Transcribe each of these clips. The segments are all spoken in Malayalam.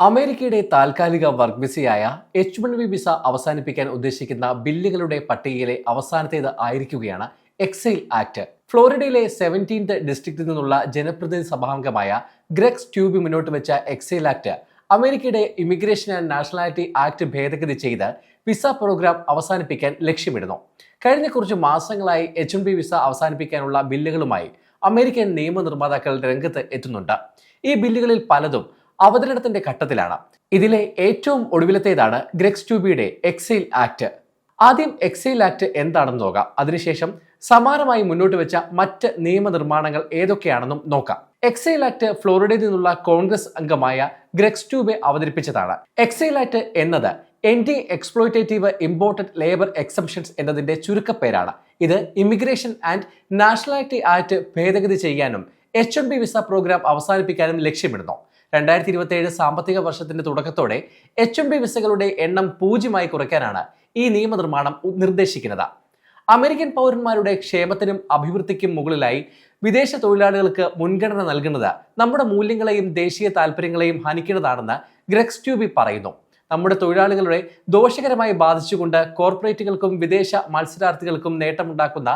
അമേരിക്കയുടെ താൽക്കാലിക വർക്ക് വിസയായ എച്ച് വൺ വി വിസ അവസാനിപ്പിക്കാൻ ഉദ്ദേശിക്കുന്ന ബില്ലുകളുടെ പട്ടികയിലെ അവസാനത്തേത് ആയിരിക്കുകയാണ് എക്സൈൽ ആക്ട് ഫ്ലോറിഡയിലെ സെവന്റീൻത് ഡിസ്ട്രിക്റ്റിൽ നിന്നുള്ള ജനപ്രതിനിധി സഭാംഗമായ ഗ്രെക്സ് ട്യൂബി മുന്നോട്ട് വെച്ച എക്സൈൽ ആക്ട് അമേരിക്കയുടെ ഇമിഗ്രേഷൻ ആൻഡ് നാഷണാലിറ്റി ആക്ട് ഭേദഗതി ചെയ്ത് വിസ പ്രോഗ്രാം അവസാനിപ്പിക്കാൻ ലക്ഷ്യമിടുന്നു. കഴിഞ്ഞ കുറച്ച് മാസങ്ങളായി എച്ച് ബി വിസ അവസാനിപ്പിക്കാനുള്ള ബില്ലുകളുമായി അമേരിക്കൻ നിയമനിർമ്മാതാക്കൾ രംഗത്ത് എത്തുന്നുണ്ട്. ഈ ബില്ലുകളിൽ പലതും അവതരണത്തിന്റെ ഘട്ടത്തിലാണ്. ഇതിലെ ഏറ്റവും ഒടുവിലത്തേതാണ് ഗ്രെക്സ് ട്യൂബിയുടെ എക്സൈൽ ആക്ട്. ആദ്യം എക്സൈൽ ആക്ട് എന്താണെന്ന് നോക്കാം. അതിനുശേഷം സമാനമായി മുന്നോട്ട് വെച്ച മറ്റ് നിയമനിർമ്മാണങ്ങൾ ഏതൊക്കെയാണെന്നും നോക്കാം. എക്സൈൽ ആക്ട് ഫ്ലോറിഡയിൽ നിന്നുള്ള കോൺഗ്രസ് അംഗമായ ഗ്രെക്സ് ട്യൂബെ അവതരിപ്പിച്ചതാണ്. എക്സൈൽ ആക്ട് എന്നത് end exploitative imported labour exemptions എന്നതിന്റെ ചുരുക്കപ്പേരാണ്. ഇത് ഇമിഗ്രേഷൻ ആൻഡ് നാഷണാലിറ്റി ആക്ട് ഭേദഗതി ചെയ്യാനും H M B visa programme അവസാനിപ്പിക്കാനും ലക്ഷ്യമിടുന്നു. രണ്ടായിരത്തി ഇരുപത്തിയേഴ് സാമ്പത്തിക വർഷത്തിന്റെ തുടക്കത്തോടെ എച്ച് എം ബി വിസകളുടെ എണ്ണം പൂജ്യമായി കുറയ്ക്കാനാണ് ഈ നിയമനിർമ്മാണം നിർദ്ദേശിക്കുന്നത്. അമേരിക്കൻ പൗരന്മാരുടെ ക്ഷേമത്തിനും അഭിവൃദ്ധിക്കും മുകളിലായി വിദേശ തൊഴിലാളികൾക്ക് മുൻഗണന നൽകുന്നത് നമ്മുടെ മൂല്യങ്ങളെയും ദേശീയ താല്പര്യങ്ങളെയും ഹനിക്കുന്നതാണെന്ന് ഗ്രെക്സ് ട്യൂബി പറയുന്നു. നമ്മുടെ തൊഴിലാളികളുടെ ദോഷകരമായി ബാധിച്ചുകൊണ്ട് കോർപ്പറേറ്റുകൾക്കും വിദേശ മത്സരാർത്ഥികൾക്കും നേട്ടമുണ്ടാക്കുന്ന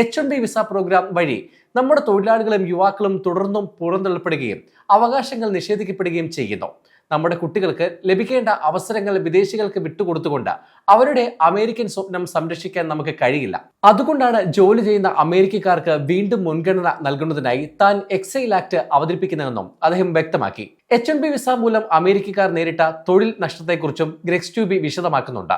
H N B visa programme വഴി നമ്മുടെ തൊഴിലാളികളും യുവാക്കളും തുടർന്നും പുറന്തള്ളപ്പെടുകയും അവകാശങ്ങൾ നിഷേധിക്കപ്പെടുകയും ചെയ്യുന്നു. നമ്മുടെ കുട്ടികൾക്ക് ലഭിക്കേണ്ട അവസരങ്ങൾ വിദേശികൾക്ക് വിട്ടുകൊടുത്തുകൊണ്ട് അവരുടെ അമേരിക്കൻ സ്വപ്നം സംരക്ഷിക്കാൻ നമുക്ക് കഴിയില്ല. അതുകൊണ്ടാണ് ജോലി ചെയ്യുന്ന അമേരിക്കക്കാർക്ക് വീണ്ടും മുൻഗണന നൽകുന്നതിനായി താൻ എക്സൈൽ ആക്ട് അവതരിപ്പിക്കുന്നതെന്നും അദ്ദേഹം വ്യക്തമാക്കി. എച്ച് എൻ ബി വിസ മൂലം അമേരിക്കക്കാർ നേരിട്ട തൊഴിൽ നഷ്ടത്തെക്കുറിച്ചും ഗ്രെക്സ് ട്യൂബി വിശദമാക്കുന്നുണ്ട്.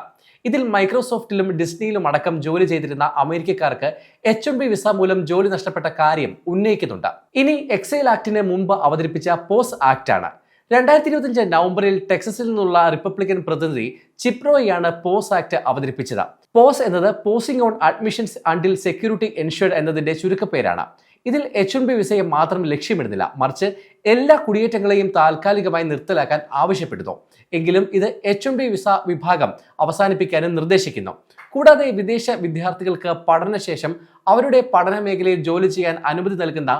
ഇതിൽ മൈക്രോസോഫ്റ്റിലും ഡിസ്നിയിലും അടക്കം ജോലി ചെയ്തിരുന്ന അമേരിക്കക്കാർക്ക് എച്ച് എം ബി വിസ മൂലം ജോലി നഷ്ടപ്പെട്ട കാര്യം ഉന്നയിക്കുന്നുണ്ട്. ഇനി എക്സൈൽ ആക്ടിന് മുമ്പ് അവതരിപ്പിച്ച പോസ് ആക്ട് ആണ് രണ്ടായിരത്തി ഇരുപത്തിയഞ്ച് നവംബറിൽ ടെക്സസിൽ നിന്നുള്ള റിപ്പബ്ലിക്കൻ പ്രതിനിധി ചിപ്രോയാണ് പോസ് ആക്ട് അവതരിപ്പിച്ചത്. പോസ് എന്നത് pausing on admissions until security ensured എന്നതിന്റെ ചുരുക്കപ്പേരാണ്. ഇതിൽ എച്ച് എൻ ബി വിസയെ മാത്രം ലക്ഷ്യമിടുന്നില്ല. മറിച്ച് എല്ലാ കുടിയേറ്റങ്ങളെയും താൽക്കാലികമായി നിർത്തലാക്കാൻ ആവശ്യപ്പെടുന്നു. എങ്കിലും ഇത് എച്ച് എൻ ബി വിസ വിഭാഗം അവസാനിപ്പിക്കാനും നിർദ്ദേശിക്കുന്നു. കൂടാതെ വിദേശ വിദ്യാർത്ഥികൾക്ക് പഠനശേഷം അവരുടെ പഠന മേഖലയിൽ ജോലി ചെയ്യാൻ അനുമതി നൽകുന്ന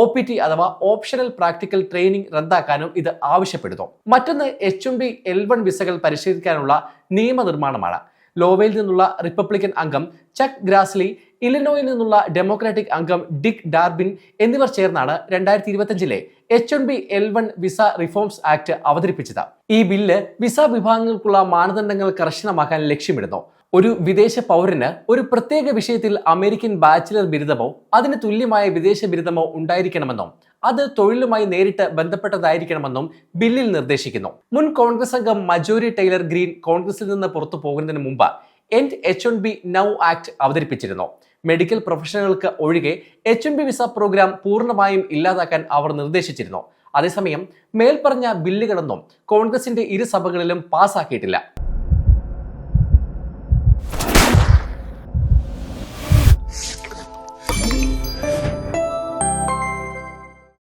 ഒ പി ടി അഥവാ ഓപ്ഷണൽ പ്രാക്ടിക്കൽ ട്രെയിനിങ് റദ്ദാക്കാനും ഇത് ആവശ്യപ്പെടുന്നു. മറ്റൊന്ന് H M B L one വിസകൾ പരിശീലിക്കാനുള്ള നിയമനിർമ്മാണമാണ്. ലോവയിൽ നിന്നുള്ള റിപ്പബ്ലിക്കൻ അംഗം ചക്ക് ഗ്രാസ്ലി ഇലിനോയിൽ നിന്നുള്ള ഡെമോക്രാറ്റിക് അംഗം ഡിക് ഡാർബിൻ എന്നിവർ ചേർന്നാണ് രണ്ടായിരത്തി ഇരുപത്തിയഞ്ചിലെ H N B L one visa reforms act അവതരിപ്പിച്ചത്. ഈ ബില്ല് വിസ വിഭാഗങ്ങൾക്കുള്ള മാനദണ്ഡങ്ങൾ കർശനമാക്കാൻ ലക്ഷ്യമിടുന്നു. ഒരു വിദേശ പൗരന് ഒരു പ്രത്യേക വിഷയത്തിൽ അമേരിക്കൻ ബാച്ചിലർ ബിരുദമോ അതിന് തുല്യമായ വിദേശ ബിരുദമോ ഉണ്ടായിരിക്കണമെന്നും അത് തൊഴിലുമായി നേരിട്ട് ബന്ധപ്പെട്ടതായിരിക്കണമെന്നും ബില്ലിൽ നിർദ്ദേശിക്കുന്നു. മുൻ കോൺഗ്രസ് അംഗം മജോരി ടൈലർ ഗ്രീൻ കോൺഗ്രസിൽ നിന്ന് പുറത്തു പോകുന്നതിന് മുമ്പ് end H B now act അവതരിപ്പിച്ചിരുന്നു. Medical പ്രൊഫഷണലുകൾക്ക് ഒഴികെ എച്ച് ബി വിസ പ്രോഗ്രാം പൂർണമായും ഇല്ലാതാക്കാൻ അവർ നിർദ്ദേശിച്ചിരുന്നു. അതേസമയം മേൽപ്പറഞ്ഞ ബില്ലുകളൊന്നും കോൺഗ്രസിന്റെ ഇരു സഭകളിലും പാസ്സാക്കിയിട്ടില്ല